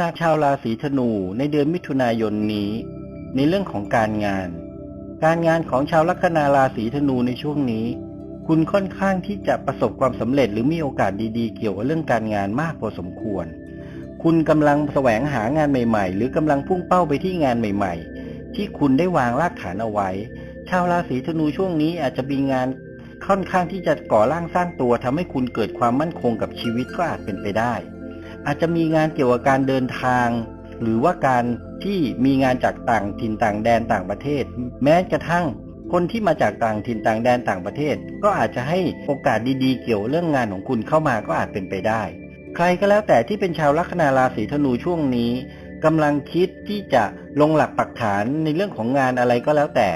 นาชาวราศีธนูในเดือนมิถุนายนนี้ ในเรื่องของการงาน การงานของชาวลัคนาราศีธนูในช่วงนี้ คุณค่อนข้างที่จะประสบความสำเร็จหรือมีโอกาสดีๆ เกี่ยวกับเรื่องการงานมากพอสมควร คุณกำลังแสวงหางานใหม่ ๆ หรือกำลังพุ่งเป้าไปที่งานใหม่ ๆ ที่คุณได้วางรากฐานเอาไว้ ชาวราศีธนูช่วงนี้อาจจะมีงานค่อนข้างที่จะก่อร่างสร้างตัวทำให้คุณเกิดความมั่นคงกับชีวิตก็อาจเป็นไปได้ อาจจะมีงานเกี่ยวกับการเดินทาง หรือว่าการที่มีงานจากต่างถิ่นต่างแดนต่างประเทศ แม้กระทั่งคนที่มาจากต่างถิ่นต่างแดนต่างประเทศ ก็อาจจะให้โอกาสดีๆ เกี่ยวเรื่องงานของคุณเข้ามาก็อาจเป็นไปได้ ใครก็แล้วแต่ที่เป็นชาวลัคนาราศีธนูช่วงนี้กำลังคิดที่จะลงหลักปักฐานในเรื่องของงานอะไรก็แล้วแต่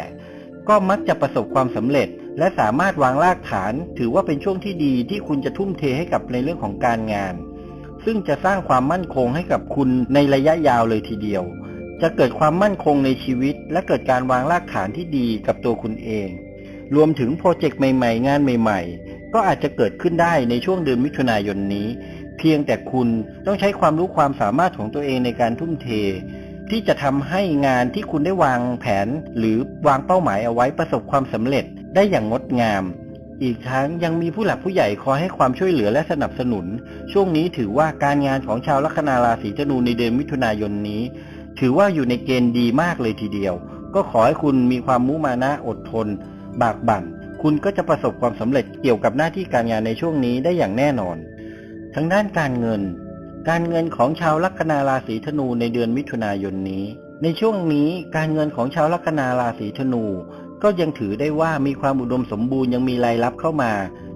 ก็มักจะประสบความสำเร็จ และสามารถวางรากฐาน ถือว่าเป็นช่วงที่ดีที่คุณจะทุ่มเทให้กับในเรื่องของการงาน ซึ่งจะสร้างความมั่นคงให้กับคุณในระยะยาวเลยทีเดียว จะเกิดความมั่นคงในชีวิต และเกิดการวางรากฐานที่ดีกับตัวคุณเอง รวมถึงโปรเจกต์ใหม่ๆ งานใหม่ๆ ก็อาจจะเกิดขึ้นได้ในช่วงเดือนมิถุนายนนี้ เพียงแต่คุณต้องใช้ความรู้ความสามารถของตัวเองในการทุ่มเท ที่จะทำให้งานที่คุณได้วางแผน หรือวางเป้าหมายเอาไว้ประสบความสำเร็จได้อย่างงดงาม อีกทั้งยังมีผู้หลักผู้ใหญ่คอยให้ความช่วยเหลือและสนับสนุน ช่วงนี้ถือว่าการงานของชาวลัคนาราศีธนูในเดือนมิถุนายนนี้ ถือว่าอยู่ในเกณฑ์ดีมากเลยทีเดียว ก็ขอให้คุณมีความมุมานะอดทน บากบั่น คุณก็จะประสบความสำเร็จเกี่ยวกับหน้าที่การงานในช่วงนี้ได้อย่างแน่นอนทางด้านการเงิน การเงินของชาวลัคนาราศีธนูในเดือนมิถุนายนนี้ ในช่วงนี้การเงินของชาวลัคนาราศีธนู ก็ยังถือได้ว่ามีความอุดมสมบูรณ์ยังมีรายรับเข้ามา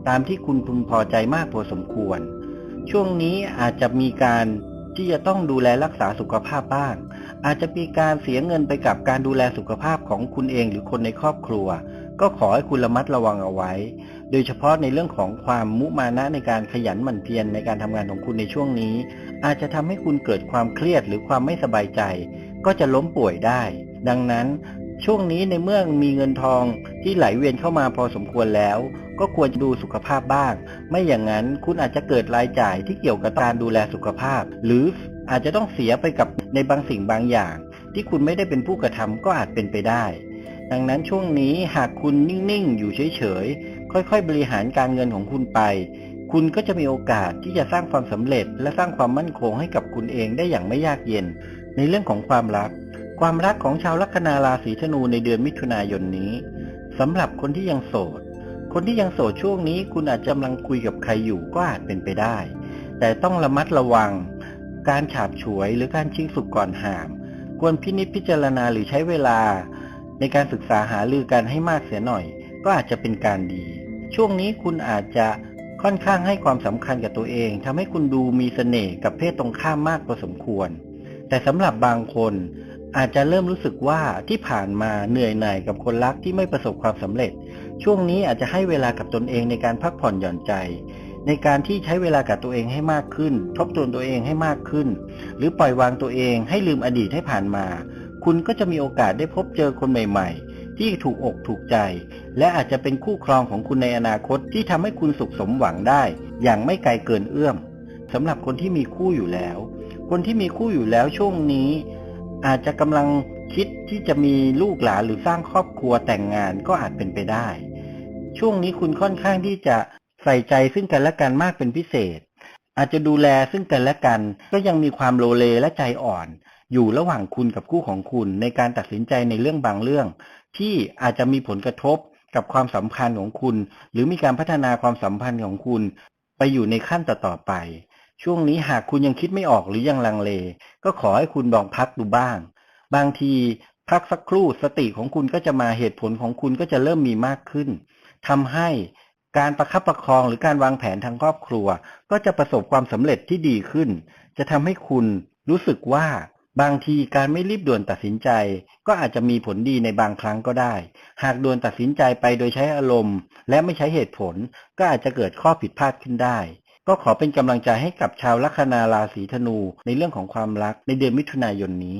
ตามที่คุณพึงพอใจมากพอสมควร ช่วงนี้อาจจะมีการที่จะต้องดูแลรักษาสุขภาพบ้าง อาจจะมีการเสียเงินไปกับการดูแลสุขภาพของคุณเองหรือคนในครอบครัว ก็ขอให้คุณระมัดระวังเอาไว้ โดยเฉพาะในเรื่องของความมุมานะในการขยันหมั่นเพียรในการทำงานของคุณในช่วงนี้ อาจจะทำให้คุณเกิดความเครียดหรือความไม่สบายใจ ก็จะล้มป่วยได้ ดังนั้น ช่วงนี้ในเมื่อมีเงินทองที่ไหลเวียนเข้ามาพอสมควรแล้ว ก็ควรจะดูสุขภาพบ้าง ไม่อย่างนั้นคุณอาจจะเกิดรายจ่ายที่เกี่ยวกับการดูแลสุขภาพ หรืออาจจะต้องเสียไปกับในบางสิ่งบางอย่าง ที่คุณไม่ได้เป็นผู้กระทำก็อาจเป็นไปได้ ดังนั้นช่วงนี้หากคุณนิ่งๆ อยู่เฉยๆ ค่อยๆ บริหารการเงินของคุณไป คุณก็จะมีโอกาสที่จะสร้างความสำเร็จ และสร้างความมั่นคงให้กับคุณเองได้อย่างไม่ยากเย็น ในเรื่องของความรัก ความรักของชาวลัคนาราศีธนูในเดือนมิถุนายนนี้สำหรับคนที่ยังโสด คนที่ยังโสดช่วงนี้ คุณอาจกำลังคุยกับใครอยู่ก็อาจเป็นไปได้ แต่ต้องระมัดระวัง การฉาบฉวยหรือการชิงสุกก่อนหาม ควรพินิจพิจารณาหรือใช้เวลา ในการศึกษาหารือกันให้มากเสียหน่อย ก็อาจจะเป็นการดี ช่วงนี้คุณอาจจะค่อนข้างให้ความสำคัญกับตัวเอง ทำให้คุณดูมีเสน่ห์กับเพศตรงข้ามมากพอสมควร แต่สำหรับบางคน อาจจะเริ่มรู้สึกว่าที่ผ่านมาเหนื่อยหน่ายกับคนรักที่ไม่ประสบความสำเร็จ ช่วงนี้อาจจะให้เวลากับตนเองในการพักผ่อนหย่อนใจ ในการที่ใช้เวลากับตัวเองให้มากขึ้น ทบทวนตัวเองให้มากขึ้น หรือปล่อยวางตัวเองให้ลืมอดีตให้ผ่านมา คุณก็จะมีโอกาสได้พบเจอคนใหม่ ๆ ที่ถูกอกถูกใจ และอาจจะเป็นคู่ครองของคุณในอนาคตที่ทำให้คุณสุขสมหวังได้ อย่างไม่ไกลเกินเอื้อมสำหรับคนที่มีคู่อยู่แล้ว คนที่มีคู่อยู่แล้วช่วงนี้ อาจจะกำลังคิดที่จะมีลูกหลานหรือสร้างครอบครัวแต่งงานก็อาจเป็นไปได้ ช่วงนี้คุณค่อนข้างที่จะใส่ใจซึ่งกันและกันมากเป็นพิเศษ อาจจะดูแลซึ่งกันและกัน ก็ยังมีความโลเลและใจอ่อน อยู่ระหว่างคุณกับคู่ของคุณในการตัดสินใจในเรื่องบางเรื่อง ที่อาจจะมีผลกระทบกับความสัมพันธ์ของคุณ หรือมีการพัฒนาความสัมพันธ์ของคุณ ไปอยู่ในขั้นต่อๆไป ช่วงนี้หากคุณยังคิดไม่ออกหรือยังลังเล ก็ขอให้คุณลองพักดูบ้าง บางทีพักสักครู่สติของคุณก็จะมาเหตุผลของคุณก็จะเริ่มมีมากขึ้นทำให้การประคับประคองหรือการวางแผนทางครอบครัว ก็จะประสบความสำเร็จที่ดีขึ้น จะทำให้คุณรู้สึกว่าบางทีการไม่รีบด่วนตัดสินใจ ก็อาจจะมีผลดีในบางครั้งก็ได้ หากด่วนตัดสินใจไปโดยใช้อารมณ์ และไม่ใช้เหตุผลก็อาจจะเกิดข้อผิดพลาดขึ้นได้ ก็ขอเป็นกำลังใจให้กับชาวลัคนาราศีธนูในเรื่องของความรักในเดือนมิถุนายนนี้